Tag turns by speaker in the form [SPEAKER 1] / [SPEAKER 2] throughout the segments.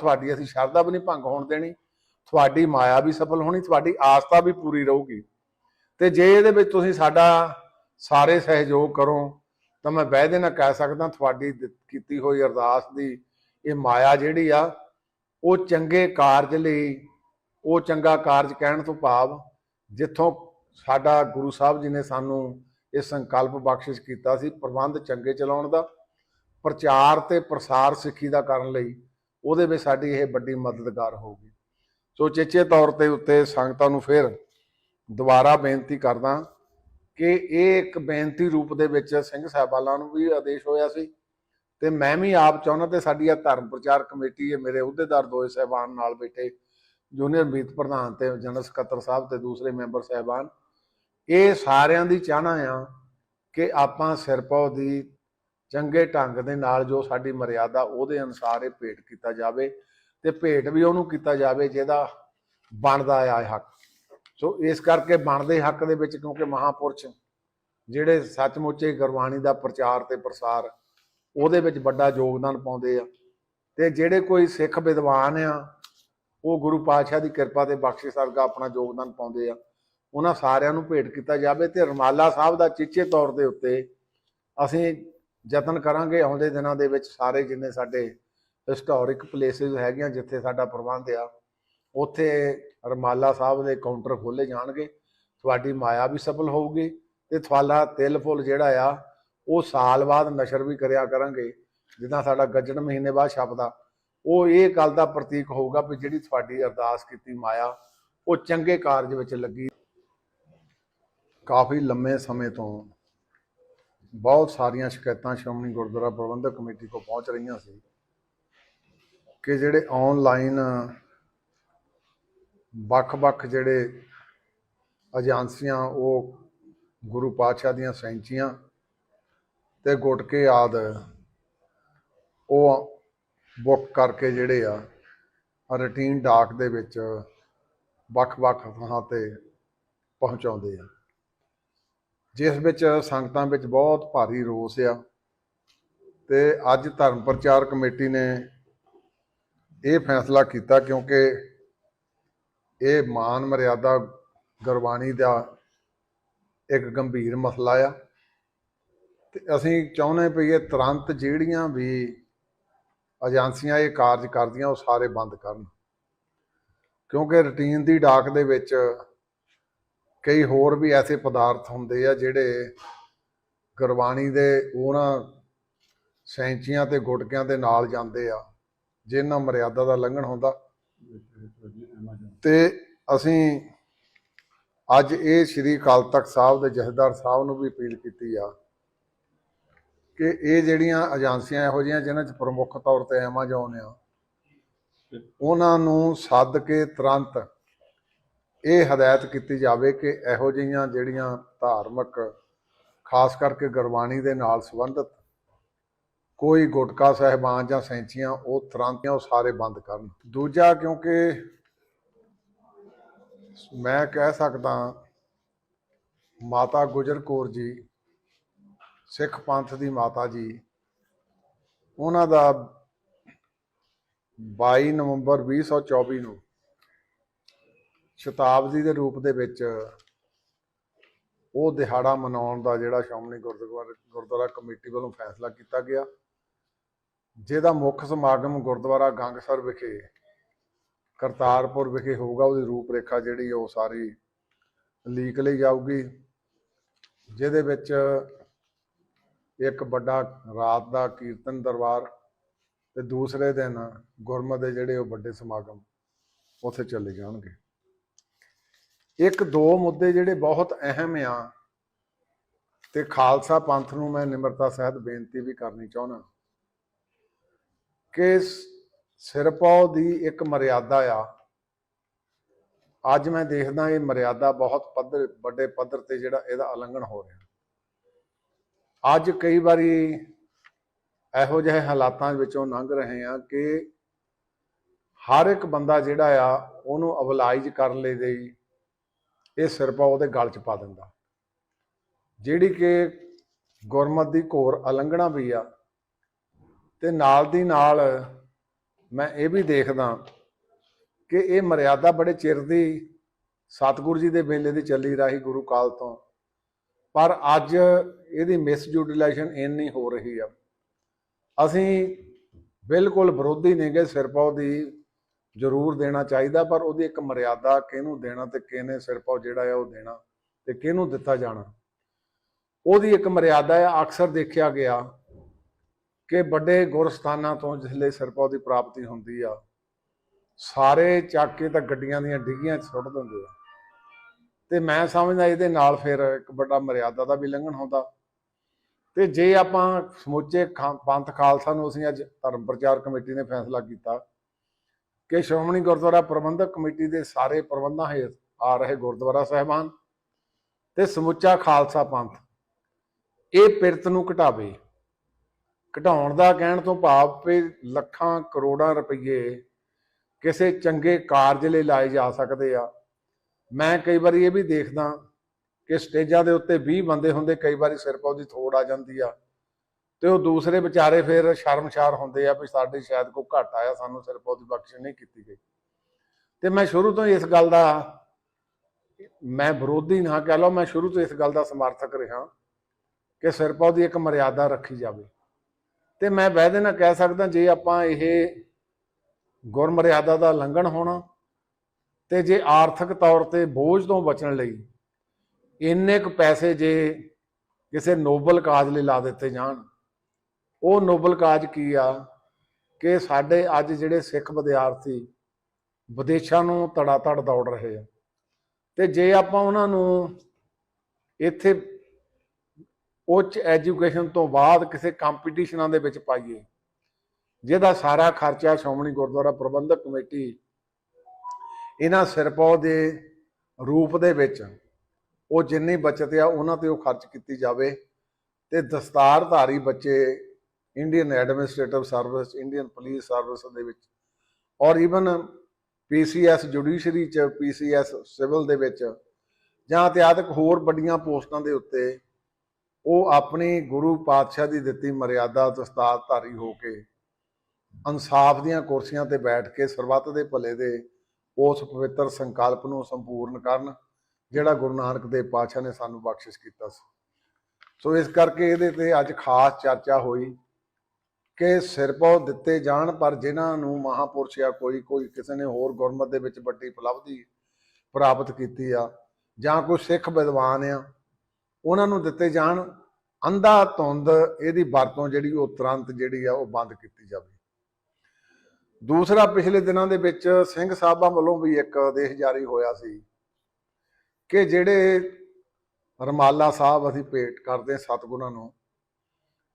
[SPEAKER 1] ਤੁਹਾਡੀ ਅਸੀਂ ਸ਼ਰਧਾ ਵੀ ਨਹੀਂ ਭੰਗ ਹੋਣ ਦੇਣੀ, ਤੁਹਾਡੀ ਮਾਇਆ ਵੀ ਸਫਲ ਹੋਣੀ, ਤੁਹਾਡੀ ਆਸਥਾ ਵੀ ਪੂਰੀ ਰਹੂਗੀ। ਤੇ ਜੇ ਇਹਦੇ ਵਿੱਚ ਤੁਸੀਂ ਸਾਡਾ ਸਾਰੇ ਸਹਿਯੋਗ ਕਰੋ, ਤਾਂ ਮੈਂ ਵਾਅਦੇ ਨਾਲ ਕਹਿ ਸਕਦਾ ਤੁਹਾਡੀ ਕੀਤੀ ਹੋਈ ਅਰਦਾਸ ਦੀ ਇਹ ਮਾਇਆ ਜਿਹੜੀ ਆ, ਉਹ ਚੰਗੇ ਕਾਰਜ ਲਈ, ਉਹ ਚੰਗਾ ਕਾਰਜ ਕਹਿਣ ਤੋਂ ਭਾਵ ਜਿੱਥੋਂ ਸਾਡਾ ਗੁਰੂ ਸਾਹਿਬ ਜੀ ਨੇ ਸਾਨੂੰ ਇਹ ਸੰਕਲਪ ਬਖਸ਼ਿਸ਼ ਕੀਤਾ ਸੀ ਪ੍ਰਬੰਧ ਚੰਗੇ ਚਲਾਉਣ ਦਾ, ਪ੍ਰਚਾਰ ਤੇ ਪ੍ਰਸਾਰ ਸਿੱਖੀ ਦਾ ਕਰਨ ਲਈ। ਉਹਦੇ ਵਿੱਚ ਸਾਡੀ ਇਹ ਵੱਡੀ ਮਦਦਗਾਰ ਹੋਊਗੀ। ਸੋ ਚੇਚੇ ਤੌਰ ਤੇ ਉੱਤੇ ਸੰਗਤਾਂ ਨੂੰ ਫਿਰ ਦੁਬਾਰਾ ਬੇਨਤੀ ਕਰਦਾ ਕਿ ਇਹ ਇੱਕ ਬੇਨਤੀ ਰੂਪ ਦੇ ਵਿੱਚ ਸਿੰਘ ਸਾਹਿਬਾਨਾਂ ਨੂੰ ਵੀ ਆਦੇਸ਼ ਹੋਇਆ ਸੀ ਤੇ ਮੈਂ ਵੀ ਆਪ ਚਾਹੁੰਦਾ ਤੇ ਸਾਡੀ ਆ ਧਰਮ ਪ੍ਰਚਾਰ ਕਮੇਟੀ ਹੈ ਮੇਰੇ ਅਹੁਦੇਦਾਰ ਦੋਏ ਸਾਹਿਬਾਨ ਨਾਲ ਬੈਠੇ ਜੂਨੀਅਰ ਮੀਤ ਪ੍ਰਧਾਨ ਤੇ ਜਨਰਲ ਸਕੱਤਰ ਸਾਹਿਬ ਤੇ ਦੂਸਰੇ ਮੈਂਬਰ ਸਾਹਿਬਾਨ। ਇਹ ਸਾਰਿਆਂ ਦੀ ਚਾਹਨਾ ਆ ਕਿ ਆਪਾਂ ਸਿਰਪੌ ਦੀ ਚੰਗੇ ਢੰਗ ਦੇ ਨਾਲ ਜੋ ਸਾਡੀ ਮਰਿਆਦਾ ਉਹਦੇ ਅਨੁਸਾਰ ਇਹ ਭੇਟ ਕੀਤਾ ਜਾਵੇ ਤੇ ਭੇਟ ਵੀ ਉਹਨੂੰ ਕੀਤਾ ਜਾਵੇ ਜਿਹਦਾ ਬਣਦਾ ਆ ਹੱਕ। ਸੋ ਇਸ ਕਰਕੇ ਬਣਦੇ ਹੱਕ ਦੇ ਵਿੱਚ ਕਿਉਂਕਿ ਮਹਾਪੁਰਸ਼ ਜਿਹੜੇ ਸੱਚਮੁੱਚੇ ਗੁਰਬਾਣੀ ਦਾ ਪ੍ਰਚਾਰ ਤੇ ਪ੍ਰਸਾਰ ਉਹਦੇ ਵਿੱਚ ਵੱਡਾ ਯੋਗਦਾਨ ਪਾਉਂਦੇ ਆ ਤੇ ਜਿਹੜੇ ਕੋਈ ਸਿੱਖ ਵਿਦਵਾਨ ਆ, ਉਹ ਗੁਰੂ ਪਾਤਸ਼ਾਹ ਦੀ ਕਿਰਪਾ ਤੇ ਬਖਸ਼ਿਸ਼ ਸਰਗਾ ਆਪਣਾ ਯੋਗਦਾਨ ਪਾਉਂਦੇ ਆ, ਉਹਨਾਂ ਸਾਰਿਆਂ ਨੂੰ ਭੇਟ ਕੀਤਾ ਜਾਵੇ ਤੇ ਰਮਾਲਾ ਸਾਹਿਬ ਦਾ ਚਿੱਚੇ ਤੌਰ ਦੇ ਉੱਤੇ ਅਸੀਂ ਯਤਨ ਕਰਾਂਗੇ। ਆਉਂਦੇ ਦਿਨਾਂ ਦੇ ਵਿੱਚ ਸਾਰੇ ਜਿੰਨੇ ਸਾਡੇ ਹਿਸਟੋਰਿਕ ਪਲੇਸਿਸ ਹੈਗੀਆਂ ਜਿੱਥੇ ਸਾਡਾ ਪ੍ਰਬੰਧ ਆ, ਉੱਥੇ ਰਮਾਲਾ ਸਾਹਿਬ ਦੇ ਕਾਊਂਟਰ ਖੋਲੇ ਜਾਣਗੇ। ਤੁਹਾਡੀ ਮਾਇਆ ਵੀ ਸਫਲ ਹੋਊਗੀ ਤੇ ਤੁਹਾਡਾ ਤਿਲ ਫੁੱਲ ਜਿਹੜਾ ਆ, ਉਹ ਸਾਲ ਬਾਅਦ ਨਸ਼ਰ ਵੀ ਕਰਿਆ ਕਰਾਂਗੇ। ਜਿੱਦਾਂ ਸਾਡਾ ਗੱਜਣ ਮਹੀਨੇ ਬਾਅਦ ਛਪਦਾ, ਉਹ ਇਹ ਗੱਲ ਦਾ ਪ੍ਰਤੀਕ ਹੋਊਗਾ ਵੀ ਜਿਹੜੀ ਤੁਹਾਡੀ ਅਰਦਾਸ ਕੀਤੀ ਮਾਇਆ, ਉਹ ਚੰਗੇ ਕਾਰਜ ਵਿੱਚ ਲੱਗੀ। ਕਾਫੀ ਲੰਮੇ ਸਮੇਂ ਤੋਂ ਬਹੁਤ ਸਾਰੀਆਂ ਸ਼ਿਕਾਇਤਾਂ ਸ਼੍ਰੋਮਣੀ ਗੁਰਦੁਆਰਾ ਪ੍ਰਬੰਧਕ ਕਮੇਟੀ ਕੋਲ ਪਹੁੰਚ ਰਹੀਆਂ ਸੀ ਕਿ ਜਿਹੜੇ ਆਨਲਾਈਨ ਵੱਖ-ਵੱਖ ਜਿਹੜੇ ਏਜੰਸੀਆਂ ਉਹ ਗੁਰੂ ਪਾਤਸ਼ਾਹ ਦੀਆਂ ਸੈਂਚੀਆਂ ਤੇ ਗੁਟਕੇ ਆਦ, ਉਹ ਬੁੱਕ ਕਰਕੇ ਜਿਹੜੇ ਆ ਰੂਟੀਨ ਡਾਕ ਦੇ ਵਿੱਚ ਵੱਖ-ਵੱਖ ਥਾਂ ਤੇ ਪਹੁੰਚਾਉਂਦੇ ਆ। ਜਿਸ ਵਿੱਚ ਸੰਗਤਾਂ ਵਿੱਚ ਬਹੁਤ ਭਾਰੀ ਰੋਸ ਆ ਤੇ ਅੱਜ ਧਰਮ ਪ੍ਰਚਾਰ ਕਮੇਟੀ ਨੇ ਇਹ ਫੈਸਲਾ ਕੀਤਾ ਕਿਉਂਕਿ ਇਹ ਮਾਨ ਮਰਿਆਦਾ ਗੁਰਬਾਣੀ ਦਾ ਇੱਕ ਗੰਭੀਰ ਮਸਲਾ ਆ। ਤੇ ਅਸੀਂ ਚਾਹੁੰਦੇ ਵੀ ਇਹ ਤੁਰੰਤ ਜਿਹੜੀਆਂ ਵੀ ਏਜੰਸੀਆਂ ਇਹ ਕਾਰਜ ਕਰਦੀਆਂ ਉਹ ਸਾਰੇ ਬੰਦ ਕਰਨ। ਕਿਉਂਕਿ ਰੁਟੀਨ ਦੀ ਡਾਕ ਦੇ ਵਿੱਚ ਕਈ ਹੋਰ ਵੀ ਐਸੇ ਪਦਾਰਥ ਹੁੰਦੇ ਆ ਜਿਹੜੇ ਗੁਰਬਾਣੀ ਦੇ ਉਹਨਾਂ ਸੈਂਚੀਆਂ ਤੇ ਗੁਟਕਿਆਂ ਦੇ ਨਾਲ ਜਾਂਦੇ ਆ, ਜਿਨ੍ਹਾਂ ਮਰਿਆਦਾ ਦਾ ਲੰਘਣ ਹੁੰਦਾ। ਤੇ ਅਸੀਂ ਅੱਜ ਇਹ ਸ੍ਰੀ ਅਕਾਲ ਤਖਤ ਸਾਹਿਬ ਦੇ ਜਥੇਦਾਰ ਸਾਹਿਬ ਨੂੰ ਵੀ ਅਪੀਲ ਕੀਤੀ ਆ ਕਿ ਇਹ ਜਿਹੜੀਆਂ ਏਜੰਸੀਆਂ ਇਹੋ ਜਿਹੀਆਂ ਜਿਨ੍ਹਾਂ 'ਚ ਪ੍ਰਮੁੱਖ ਤੌਰ ਤੇ ਐਮਾਜ਼ੋਨ ਆ, ਉਹਨਾਂ ਨੂੰ ਸੱਦ ਕੇ ਤੁਰੰਤ ਇਹ ਹਦਾਇਤ ਕੀਤੀ ਜਾਵੇ ਕਿ ਇਹੋ ਜਿਹੀਆਂ ਜਿਹੜੀਆਂ ਧਾਰਮਿਕ, ਖਾਸ ਕਰਕੇ ਗੁਰਬਾਣੀ ਦੇ ਨਾਲ ਸੰਬੰਧਿਤ ਕੋਈ ਗੁਟਕਾ ਸਹਿਬਾਨ ਜਾਂ ਸੈਂਚੀਆਂ ਉਹ ਤੁਰੰਤ ਉਹ ਸਾਰੇ ਬੰਦ ਕਰਨ। ਦੂਜਾ, ਕਿਉਂਕਿ ਮੈਂ ਕਹਿ ਸਕਦਾ ਮਾਤਾ ਗੁਜਰ ਕੌਰ ਜੀ, ਸਿੱਖ ਪੰਥ ਦੀ ਮਾਤਾ ਜੀ, ਉਹਨਾਂ ਦਾ 22 ਨਵੰਬਰ 2024 ਨੂੰ ਸ਼ਤਾਬਦੀ ਦੇ ਰੂਪ ਦੇ ਵਿੱਚ ਉਹ ਦਿਹਾੜਾ ਮਨਾਉਣ ਦਾ ਜਿਹੜਾ ਸ਼੍ਰੋਮਣੀ ਗੁਰਦੁਆਰਾ ਗੁਰਦੁਆਰਾ ਕਮੇਟੀ ਵੱਲੋਂ ਫੈਸਲਾ ਕੀਤਾ ਗਿਆ, ਜਿਹਦਾ ਮੁੱਖ ਸਮਾਗਮ ਗੁਰਦੁਆਰਾ ਗੰਗਸਰ ਵਿਖੇ, ਕਰਤਾਰਪੁਰ ਵਿਖੇ ਹੋਊਗਾ। ਉਹਦੀ ਰੂਪਰੇਖਾ ਜਿਹੜੀ ਉਹ ਸਾਰੀ ਲੀਕ ਲਈ ਜਾਊਗੀ, ਜਿਹਦੇ ਵਿੱਚ ਇੱਕ ਵੱਡਾ ਰਾਤ ਦਾ ਕੀਰਤਨ ਦਰਬਾਰ ਤੇ ਦੂਸਰੇ ਦਿਨ ਗੁਰਮਤਿ ਦੇ ਜਿਹੜੇ ਉਹ ਵੱਡੇ ਸਮਾਗਮ ਉੱਥੇ ਚੱਲੇ ਜਾਣਗੇ। ਇੱਕ ਦੋ ਮੁੱਦੇ ਜਿਹੜੇ ਬਹੁਤ ਅਹਿਮ ਆ ਤੇ ਖਾਲਸਾ ਪੰਥ ਨੂੰ ਮੈਂ ਨਿਮਰਤਾ ਸਹਿਤ ਬੇਨਤੀ ਵੀ ਕਰਨੀ ਚਾਹੁੰਦਾ। ਕਿ ਸ- ਦੀ ਇੱਕ ਮਰਿਆਦਾ ਆ। ਅੱਜ ਮੈਂ ਦੇਖਦਾ ਇਹ ਮਰਿਆਦਾ ਬਹੁਤ ਪੱਧਰ, ਵੱਡੇ ਪੱਧਰ ਤੇ ਜਿਹੜਾ ਇਹਦਾ ਉਲੰਘਣ ਹੋ ਰਿਹਾ। ਅੱਜ ਕਈ ਵਾਰੀ ਇਹੋ ਜਿਹੇ ਹਾਲਾਤਾਂ ਵਿੱਚੋਂ ਲੰਘ ਰਹੇ ਆ ਕਿ ਹਰ ਇੱਕ ਬੰਦਾ ਜਿਹੜਾ ਆ, ਉਹਨੂੰ ਅਵਲਾਈਜ ਕਰਨ ਲਈ ਇਹ ਸਿਰਪਾ ਉਹਦੇ ਗਲ 'ਚ ਪਾ ਦਿੰਦਾ। ਜਿਹੜੀ ਕਿ ਗੁਰਮਤ ਦੀ ਘੋਰ ਉਲੰਘਣਾ ਵੀ ਆ। ਤੇ ਨਾਲ ਦੀ ਨਾਲ ਮੈਂ ਇਹ ਵੀ ਦੇਖਦਾ ਕਿ ਇਹ ਮਰਿਆਦਾ ਬੜੇ ਚਿਰ ਦੀ ਸਤਿਗੁਰੂ ਜੀ ਦੇ ਵੇਲੇ ਦੀ ਚੱਲੀ ਰਹੀ ਗੁਰੂ ਕਾਲ ਤੋਂ। ਪਰ ਅੱਜ ਇਹਦੀ ਮਿਸਯੂਟੀਲਾਈਜੇਸ਼ਨ ਇੰਨੀ ਹੋ ਰਹੀ ਆ। ਅਸੀਂ ਬਿਲਕੁਲ ਵਿਰੋਧੀ ਨੇਗੇ ਸਿਰਪਾਉ ਦੀ ਜ਼ਰੂਰ ਦੇਣਾ ਚਾਹੀਦਾ, ਪਰ ਉਹਦੀ ਇੱਕ ਮਰਿਆਦਾ ਕਿਹਨੂੰ ਦੇਣਾ ਤੇ ਕਿਹਨੇ ਸਿਰਪਾਉ ਜਿਹੜਾ ਆ ਉਹ ਦੇਣਾ ਤੇ ਕਿਹਨੂੰ ਦਿੱਤਾ ਜਾਣਾ। ਉਹਦੀ ਇੱਕ ਮਰਿਆਦਾ ਹੈ ਅਕਸਰ ਦੇਖਿਆ ਗਿਆ ਕਿ ਵੱਡੇ ਗੁਰਸਥਾਨਾਂ ਤੋਂ ਜਿਸਲੇ ਸਿਰਪਾਉ ਦੀ ਪ੍ਰਾਪਤੀ ਹੁੰਦੀ ਆ, ਸਾਰੇ ਚੱਕ ਕੇ ਤਾਂ ਗੱਡੀਆਂ ਦੀਆਂ ਡਿੱਗੀਆਂ 'ਚ ਸੁੱਟ ਦਿੰਦੇ ਆ। ਤੇ ਮੈਂ ਸਮਝਦਾ ਇਹਦੇ ਨਾਲ ਫਿਰ ਇੱਕ ਵੱਡਾ ਮਰਿਆਦਾ ਦਾ ਵੀ ਲੰਘਣ ਹੁੰਦਾ। ਤੇ ਜੇ ਆਪਾਂ ਸਮੁੱਚੇ ਖਾ- ਪੰਥ ਖਾਲਸਾ ਨੂੰ ਅਸੀਂ ਅੱਜ ਧਰਮ ਪ੍ਰਚਾਰ ਕਮੇਟੀ ਨੇ ਫੈਸਲਾ ਕੀਤਾ ਕਿ ਸ਼੍ਰੋਮਣੀ ਗੁਰਦੁਆਰਾ ਪ੍ਰਬੰਧਕ ਕਮੇਟੀ ਦੇ ਸਾਰੇ ਪ੍ਰਬੰਧਾਂ ਹੇਠ ਆ ਰਹੇ ਗੁਰਦੁਆਰਾ ਸਾਹਿਬਾਨ ਤੇ ਸਮੁੱਚਾ ਖਾਲਸਾ ਪੰਥ। ਇਹ ਪਿਰਤ ਨੂੰ ਘਟਾਵੇ। ਘਟਾਉਣ ਦਾ ਕਹਿਣ ਤੋਂ ਭਾਵ ਵੀ ਲੱਖਾਂ ਕਰੋੜਾਂ ਰੁਪਏ ਕਿਸੇ ਚੰਗੇ ਕਾਰਜ ਲਈ ਲਾਏ ਜਾ ਸਕਦੇ ਆ। ਮੈਂ ਕਈ ਵਾਰੀ ਇਹ ਵੀ ਦੇਖਦਾ ਕਿ ਸਟੇਜਾਂ ਦੇ ਉੱਤੇ 20 ਬੰਦੇ ਹੁੰਦੇ ਕਈ ਵਾਰੀ ਸਿਰ ਪਾ ਉਹਦੀ ਥੋੜ ਆ ਜਾਂਦੀ ਆ। ਤੇ ਉਹ ਦੂਸਰੇ ਵਿਚਾਰੇ ਫਿਰ ਸ਼ਰਮਸ਼ਾਰ ਹੁੰਦੇ ਆ ਵੀ ਸਾਡੇ ਸ਼ਾਇਦ ਕੋਈ ਘਟ ਆਇਆ, ਸਾਨੂੰ ਸਿਰਫ ਉਹਦੀ ਬਖਸ਼ ਨਹੀਂ ਕੀਤੀ ਗਈ। ਤੇ ਮੈਂ ਸ਼ੁਰੂ ਤੋਂ ਇਸ ਗੱਲ ਦਾ ਮੈਂ ਵਿਰੋਧੀ ਨਾ ਕਹਿ ਲਓ, ਮੈਂ ਸ਼ੁਰੂ ਤੋਂ ਇਸ ਗੱਲ ਦਾ ਸਮਰਥਕ ਰਿਹਾ ਕਿ ਸਿਰ ਦੀ ਇੱਕ ਮਰਿਆਦਾ ਰੱਖੀ ਜਾਵੇ। ਤੇ ਮੈਂ ਵੈਦੇ ਨਾਲ ਕਹਿ ਸਕਦਾ, ਜੇ ਆਪਾਂ ਇਹ ਗੁਰਮਰਿਆਦਾ ਦਾ ਲੰਘਣ ਹੋਣਾ ਤੇ ਜੇ ਆਰਥਿਕ ਤੌਰ ਤੇ ਬੋਝ ਤੋਂ ਬਚਣ ਲਈ ਇੰਨੇ ਕੁ ਪੈਸੇ ਜੇ ਕਿਸੇ ਨੋਬਲ ਕਾਜ ਲਈ ਲਾ ਦਿੱਤੇ ਜਾਣ ਉਹ ਨੋਬਲ ਕਾਜ ਕੀ ਆ? ਕਿ ਸਾਡੇ ਅੱਜ ਜਿਹੜੇ ਸਿੱਖ ਵਿਦਿਆਰਥੀ ਵਿਦੇਸ਼ਾਂ ਨੂੰ ਤੜਾ ਤੜ ਦੌੜ ਰਹੇ ਆ। ਤੇ ਜੇ ਆਪਾਂ ਉਹਨਾਂ ਨੂੰ ਇੱਥੇ ਉੱਚ ਐਜੂਕੇਸ਼ਨ ਤੋਂ ਬਾਅਦ ਕਿਸੇ ਕੰਪੀਟੀਸ਼ਨਾਂ ਦੇ ਵਿੱਚ ਪਾਈਏ, ਜਿਹਦਾ ਸਾਰਾ ਖਰਚਾ ਸ਼੍ਰੋਮਣੀ ਗੁਰਦੁਆਰਾ ਪ੍ਰਬੰਧਕ ਕਮੇਟੀ ਇਹਨਾਂ ਸਿਰਪਾਉ ਦੇ ਰੂਪ ਦੇ ਵਿੱਚ ਉਹ ਜਿੰਨੀ ਬਚਤ ਆ, ਉਹਨਾਂ ਤੇ ਉਹ ਖਰਚ ਕੀਤੀ ਜਾਵੇ ਤੇ ਦਸਤਾਰਧਾਰੀ ਬੱਚੇ Indian administrative service Indian police service ਦੇ ਵਿੱਚ। ਔਰ ਈਵਨ ਪੀਸੀਐਸ ਜੁਡੀਸ਼ਰੀ ਚ ਪੀਸੀਐਸ ਸਿਵਲ ਦੇ ਵਿੱਚ, ਜਾਂ ਇਤਿਆਦਿਕ ਹੋਰ ਵੱਡੀਆਂ ਪੋਸਟਾਂ ਦੇ ਉੱਤੇ, ਉਹ ਆਪਣੀ ਗੁਰੂ ਪਾਤਸ਼ਾਹ ਦੀ ਦਿੱਤੀ ਮਰਿਆਦਾ ਦਸਤਾਰਧਾਰੀ ਹੋ ਕੇ ਇਨਸਾਫ ਦੀਆਂ ਕੁਰਸੀਆਂ ਤੇ ਬੈਠ ਕੇ ਸਰਬੱਤ ਦੇ ਭਲੇ ਦੇ ਉਸ ਪਵਿੱਤਰ ਸੰਕਲਪ ਨੂੰ ਸੰਪੂਰਨ ਕਰਨ, ਜਿਹੜਾ ਗੁਰੂ ਨਾਨਕ ਦੇਵ ਪਾਤਸ਼ਾਹ ਨੇ ਸਾਨੂੰ ਬਖਸ਼ਿਸ਼ ਕੀਤਾ ਸੀ। ਸੋ ਇਸ ਕਰਕੇ ਇਹਦੇ ਤੇ ਅੱਜ ਖਾਸ ਚਰਚਾ ਹੋਈ। ਕਿ ਸਿਰਪੋ ਦਿੱਤੇ ਜਾਣ, ਪਰ ਜਿਨ੍ਹਾਂ ਨੂੰ ਮਹਾਪੁਰਸ਼ ਜਾਂ ਕੋਈ ਕੋਈ ਕਿਸੇ ਨੇ ਹੋਰ ਗੁਰਮਤ ਦੇ ਵਿੱਚ ਵੱਡੀ ਉਪਲਬਧੀ ਪ੍ਰਾਪਤ ਕੀਤੀ ਆ ਜਾਂ ਕੋਈ ਸਿੱਖ ਵਿਦਵਾਨ ਆ, ਉਹਨਾਂ ਨੂੰ ਦਿੱਤੇ ਜਾਣ, ਅੰਧਾ ਧੁੰਦ ਇਹਦੀ ਵਰਤੋਂ ਜਿਹੜੀ ਉਹ ਤੁਰੰਤ ਜਿਹੜੀ ਆ ਉਹ ਬੰਦ ਕੀਤੀ ਜਾਵੇ। ਦੂਸਰਾ, ਪਿਛਲੇ ਦਿਨਾਂ ਦੇ ਵਿੱਚ ਸਿੰਘ ਸਾਹਿਬਾਂ ਵੱਲੋਂ ਵੀ ਇੱਕ ਆਦੇਸ਼ ਜਾਰੀ ਹੋਇਆ ਸੀ ਕਿ ਜਿਹੜੇ ਰਮਾਲਾ ਸਾਹਿਬ ਅਸੀਂ ਭੇਟ ਕਰਦੇ ਹਾਂ ਸਤਿਗੁਰਾਂ ਨੂੰ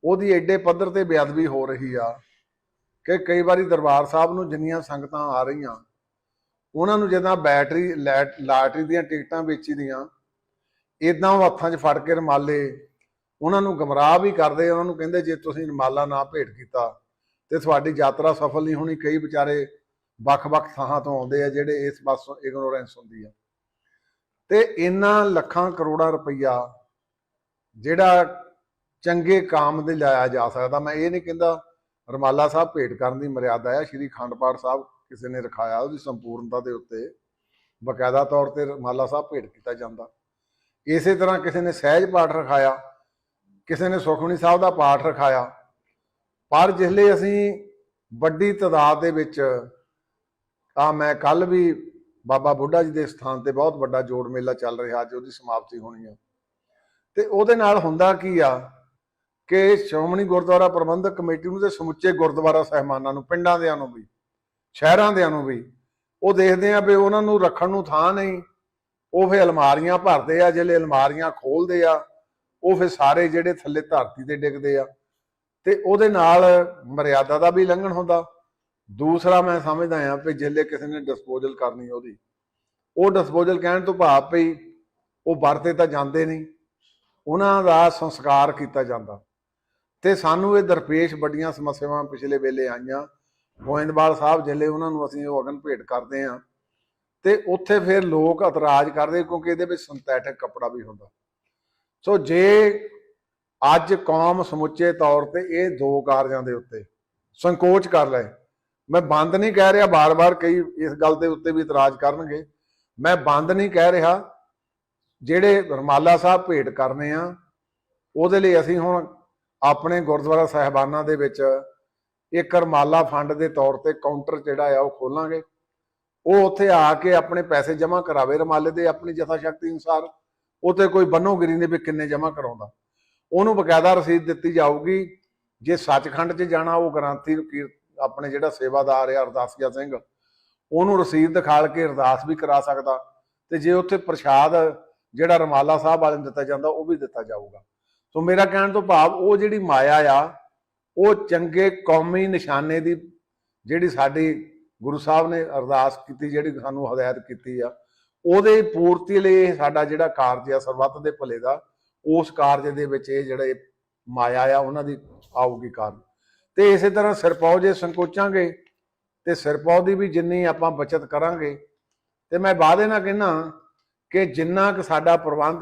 [SPEAKER 1] ਉਹਦੀ ਐਡੇ ਪੱਧਰ ਤੇ ਬੇਅਦਬੀ ਹੋ ਰਹੀ ਆ ਕਿ ਕਈ ਵਾਰੀ ਦਰਬਾਰ ਸਾਹਿਬ ਨੂੰ ਜਿੰਨੀਆਂ ਸੰਗਤਾਂ ਆ ਰਹੀਆਂ, ਉਹਨਾਂ ਨੂੰ ਜਿੱਦਾਂ ਬੈਟਰੀ ਲੈਟ- ਲਾਟਰੀ ਦੀਆਂ ਟਿਕਟਾਂ ਵੇਚੀ ਦੀਆਂ ਇਦਾਂ ਉਹ ਹੱਥਾਂ 'ਚ ਫੜ ਕੇ ਰਮਾਲੇ, ਉਹਨਾਂ ਨੂੰ ਗਮਰਾਹ ਵੀ ਕਰਦੇ, ਉਹਨਾਂ ਨੂੰ ਕਹਿੰਦੇ ਜੇ ਤੁਸੀਂ ਰਮਾਲਾ ਨਾ ਭੇਟ ਕੀਤਾ ਤੇ ਤੁਹਾਡੀ ਯਾਤਰਾ ਸਫਲ ਨਹੀਂ ਹੋਣੀ, ਕਈ ਵਿਚਾਰੇ ਵੱਖ-ਵੱਖ ਥਾਂ ਤੋਂ ਆਉਂਦੇ ਆ ਜਿਹੜੇ ਇਸ ਪਾਸੋਂ ਇਗਨੋਰੈਂਸ ਹੁੰਦੀ ਆ। ਤੇ ਇਹਨਾਂ ਲੱਖਾਂ ਕਰੋੜਾਂ ਰੁਪਈਆ ਜਿਹੜਾ ਚੰਗੇ ਕਾਮ ਦੇ ਲਾਇਆ ਜਾ ਸਕਦਾ। ਮੈਂ ਇਹ ਨਹੀਂ ਕਹਿੰਦਾ ਰਮਾਲਾ ਸਾਹਿਬ ਭੇਟ ਕਰਨ ਦੀ ਮਰਿਆਦਾ ਹੈ ਸ਼੍ਰੀ ਖੰਡ ਪਾਠ ਸਾਹਿਬ ਕਿਸੇ ਨੇ ਰਖਾਇਆ ਉਹਦੀ ਸੰਪੂਰਨਤਾ ਦੇ ਉੱਤੇ। ਬਕਾਇਦਾ ਤੌਰ ਤੇ ਰਮਾਲਾ ਸਾਹਿਬ ਭੇਟ ਕੀਤਾ ਜਾਂਦਾ। ਇਸੇ ਤਰ੍ਹਾਂ ਕਿਸੇ ਨੇ ਸਹਿਜ ਪਾਠ ਰਖਾਇਆ, ਕਿਸੇ ਨੇ ਸੁਖਮਨੀ ਸਾਹਿਬ ਦਾ ਪਾਠ ਰਖਾਇਆ। ਪਰ ਜਿਸਲੇ ਅਸੀਂ ਵੱਡੀ ਤਾਦਾਦ ਦੇ ਵਿੱਚ ਆ ਮੈਂ ਕੱਲ ਵੀ ਬਾਬਾ ਬੁੱਢਾ ਜੀ ਦੇ ਸਥਾਨ ਤੇ ਬਹੁਤ ਵੱਡਾ ਜੋੜ ਮੇਲਾ ਚੱਲ ਰਿਹਾ, ਅੱਜ ਉਹਦੀ ਸਮਾਪਤੀ ਹੋਣੀ ਆ। ਤੇ ਉਹਦੇ ਨਾਲ ਹੁੰਦਾ ਕੀ ਆ ਕਿ ਸ਼੍ਰੋਮਣੀ ਗੁਰਦੁਆਰਾ ਪ੍ਰਬੰਧਕ ਕਮੇਟੀ ਨੂੰ ਤੇ ਸਮੁੱਚੇ ਗੁਰਦੁਆਰਾ ਸਹਿਮਾਨਾਂ ਨੂੰ, ਪਿੰਡਾਂ ਦਿਆਂ ਨੂੰ ਵੀ, ਸ਼ਹਿਰਾਂ ਦਿਆਂ ਨੂੰ ਵੀ, ਉਹ ਦੇਖਦੇ ਆ ਵੀ ਉਹਨਾਂ ਨੂੰ ਰੱਖਣ ਨੂੰ ਥਾਂ ਨਹੀਂ। ਉਹ ਫੇ ਅਲਮਾਰੀਆਂ ਭਰਦੇ ਆ, ਜਿਹੜੇ ਅਲਮਾਰੀਆਂ ਖੋਲਦੇ ਆ, ਉਹ ਫੇ ਸਾਰੇ ਜਿਹੜੇ ਥੱਲੇ ਧਰਤੀ ਤੇ ਡਿੱਗਦੇ ਆ। ਤੇ ਉਹਦੇ ਨਾਲ ਮਰਿਆਦਾ ਦਾ ਵੀ ਲੰਘਣ ਹੁੰਦਾ। ਦੂਸਰਾ ਮੈਂ ਸਮਝਦਾ ਆ ਵੀ ਜਿੱਲੇ ਕਿਸੇ ਨੇ ਡਿਸਪੋਜ਼ਲ ਕਰਨੀ ਉਹਦੀ, ਉਹ ਡਿਸਪੋਜ਼ਲ ਕਹਿਣ ਤੋਂ ਭਾਵ ਪਈ ਉਹ ਵਰਤੇ ਤਾਂ ਜਾਂਦੇ ਨਹੀਂ। ਉਹਨਾਂ ਦਾ ਸੰਸਕਾਰ ਕੀਤਾ ਜਾਂਦਾ। ਤੇ ਸਾਨੂੰ ਇਹ ਦਰਪੇਸ਼ ਵੱਡੀਆਂ ਸਮੱਸਿਆਵਾਂ ਪਿਛਲੇ ਵੇਲੇ ਆਈਆਂ। ਗੋਇੰਦਵਾਲ ਸਾਹਿਬ ਜਿੱਲੇ ਉਹਨਾਂ ਨੂੰ ਅਸੀਂ ਉਹ ਅਗਨ ਭੇਟ ਕਰਦੇ ਆ ਤੇ ਉੱਥੇ ਫਿਰ ਲੋਕ ਇਤਰਾਜ਼ ਕਰਦੇ ਕਿਉਂਕਿ ਇਹਦੇ ਵਿੱਚ ਸਿੰਥੈਟਿਕ ਕੱਪੜਾ ਵੀ ਹੁੰਦਾ। ਸੋ ਜੇ ਅੱਜ ਕੌਮ ਸਮੁੱਚੇ ਤੌਰ ਤੇ ਇਹ ਦੋ ਕਾਰਜਾਂ ਦੇ ਉੱਤੇ ਸੰਕੋਚ ਕਰ ਲਏ, ਮੈਂ ਬੰਦ ਨਹੀਂ ਕਹਿ ਰਿਹਾ ਬਾਰ-ਬਾਰ ਕਈ ਇਸ ਗੱਲ ਦੇ ਉੱਤੇ ਵੀ ਇਤਰਾਜ਼ ਕਰਨਗੇ। ਮੈਂ ਬੰਦ ਨਹੀਂ ਕਹਿ ਰਿਹਾ, ਜਿਹੜੇ ਰਮਾਲਾ ਸਾਹਿਬ ਭੇਟ ਕਰਨੇ ਆ, ਉਹਦੇ ਲਈ ਅਸੀਂ ਹੁਣ ਆਪਣੇ ਗੁਰਦੁਆਰਾ ਸਾਹਿਬਾਨਾਂ ਦੇ ਵਿੱਚ ਇੱਕ ਰਮਾਲਾ ਫੰਡ ਦੇ ਤੌਰ ਤੇ ਕਾਊਂਟਰ ਜਿਹੜਾ ਆ ਉਹ ਖੋਲਾਂਗੇ। ਉਹ ਉੱਥੇ ਆ ਕੇ ਆਪਣੇ ਪੈਸੇ ਜਮ੍ਹਾਂ ਕਰਾਵੇ ਰਮਾਲੇ ਦੇ ਆਪਣੀ ਜਥਾ ਸ਼ਕਤੀ ਅਨੁਸਾਰ। ਉਹ ਕੋਈ ਬੰਨੋਗਿਰੀ ਨਹੀਂ ਵੀ ਕਿੰਨੇ ਜਮ੍ਹਾਂ ਕਰਾਉਂਦਾ। ਉਹਨੂੰ ਬਕਾਇਦਾ ਰਸੀਦ ਦਿੱਤੀ ਜਾਊਗੀ। ਜੇ ਸੱਚਖੰਡ 'ਚ ਜਾਣਾ, ਉਹ ਗ੍ਰੰਥੀ ਨੂੰ ਆਪਣੇ ਜਿਹੜਾ ਸੇਵਾਦਾਰ ਆ ਅਰਦਾਸੀਆ ਸਿੰਘ, ਉਹਨੂੰ ਰਸੀਦ ਦਿਖਾਲ ਕੇ ਅਰਦਾਸ ਵੀ ਕਰਾ ਸਕਦਾ। ਤੇ ਜੇ ਉੱਥੇ ਪ੍ਰਸ਼ਾਦ ਜਿਹੜਾ ਰਮਾਲਾ ਸਾਹਿਬ ਵਾਲੇ ਨੂੰ ਦਿੱਤਾ ਜਾਂਦਾ, ਉਹ ਵੀ ਦਿੱਤਾ ਜਾਊਗਾ। ਸੋ ਮੇਰਾ ਕਹਿਣ ਤੋਂ ਭਾਵ ਉਹ ਜਿਹੜੀ ਮਾਇਆ ਆ, ਉਹ ਚੰਗੇ ਕੌਮੀ ਨਿਸ਼ਾਨੇ ਦੀ ਜਿਹੜੀ ਸਾਡੀ ਗੁਰੂ ਸਾਹਿਬ ਨੇ ਅਰਦਾਸ ਕੀਤੀ, ਜਿਹੜੀ ਸਾਨੂੰ ਹਦਾਇਤ ਕੀਤੀ ਆ, ਉਹਦੇ ਪੂਰਤੀ ਲਈ ਇਹ ਸਾਡਾ ਜਿਹੜਾ ਕਾਰਜ ਆ, ਸਰਬੱਤ ਦੇ ਭਲੇ ਦਾ, ਉਸ ਕਾਰਜ ਦੇ ਵਿੱਚ ਇਹ ਜਿਹੜੇ ਮਾਇਆ ਆ, ਉਹਨਾਂ ਦੀ ਆਊਗੀ ਕਾਰਨ। ਤੇ ਇਸੇ ਤਰ੍ਹਾਂ ਸਿਰਪੌ ਜੇ ਸੰਕੋਚਾਂਗੇ, ਤੇ ਸਿਰਪੌ ਦੀ ਵੀ ਜਿੰਨੀ ਆਪਾਂ ਬਚਤ ਕਰਾਂਗੇ, ਤੇ ਮੈਂ ਵਾਅਦੇ ਨਾਲ ਕਹਿਣਾ ਕਿ ਜਿੰਨਾ ਕੁ ਸਾਡਾ ਪ੍ਰਬੰਧ